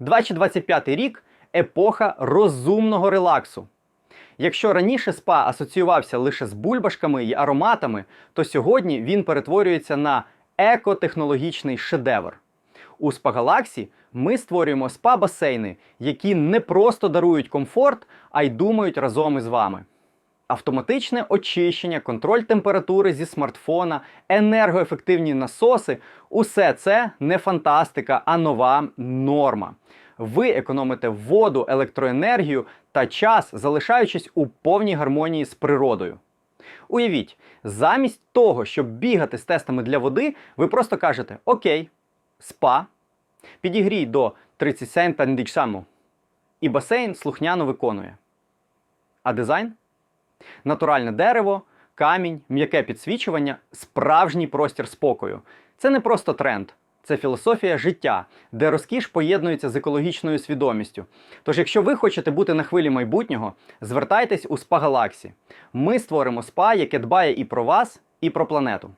2025 рік епоха розумного релаксу. Якщо раніше спа асоціювався лише з бульбашками і ароматами, то сьогодні він перетворюється на екотехнологічний шедевр. У Спагалаксі ми створюємо спа-басейни, які не просто дарують комфорт, а й думають разом із вами. Автоматичне очищення, контроль температури зі смартфона, енергоефективні насоси усе це не фантастика, а нова норма. Ви економите воду, електроенергію та час, залишаючись у повній гармонії з природою. Уявіть, замість того, щоб бігати з тестами для води, ви просто кажете Окей, спа, підігрій до 37 тандіксаму. І басейн слухняно виконує. А дизайн? Натуральне дерево, камінь, м'яке підсвічування, справжній простір спокою. Це не просто тренд, це філософія життя, де розкіш поєднується з екологічною свідомістю. Тож, якщо ви хочете бути на хвилі майбутнього, звертайтесь у спа Галаксі. Ми створимо спа, яке дбає і про вас, і про планету.